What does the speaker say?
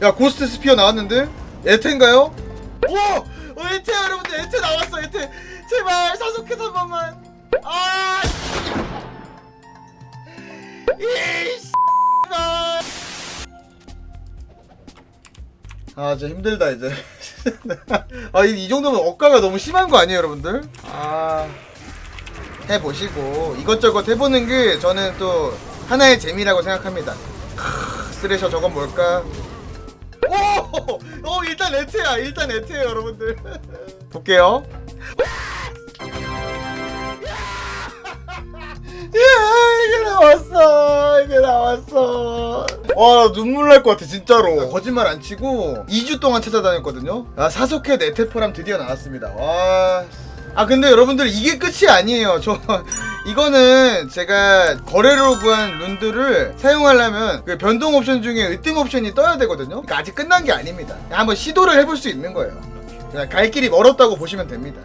야 고스트 스피어 나왔는데? 에테인가요? 오! 어, 에테야 여러분들 에테 나왔어 에테 제발 사속해서 한 번만 아 이씨 아 진짜 힘들다 이제 아이 이 정도면 억가가 너무 심한 거 아니에요 여러분들? 아 해보시고 이것저것 해보는 게 저는 또 하나의 재미라고 생각합니다 크, 쓰레셔 저건 뭘까? 오! 어 일단 에테야 일단 에테야 여러분들. 볼게요. 야 이게 나왔어 이게 나왔어. 와 눈물 날 것 같아 진짜로. 거짓말 안 치고 2주 동안 찾아다녔거든요. 아 사속해 네테포람 드디어 나왔습니다. 와 아 근데 여러분들 이게 끝이 아니에요. 저 이거는 제가 거래로 구한 룬들을 사용하려면 그 변동 옵션 중에 으뜸 옵션이 떠야 되거든요. 그러니까 아직 끝난 게 아닙니다. 한번 시도를 해볼 수 있는 거예요. 그냥 갈 길이 멀었다고 보시면 됩니다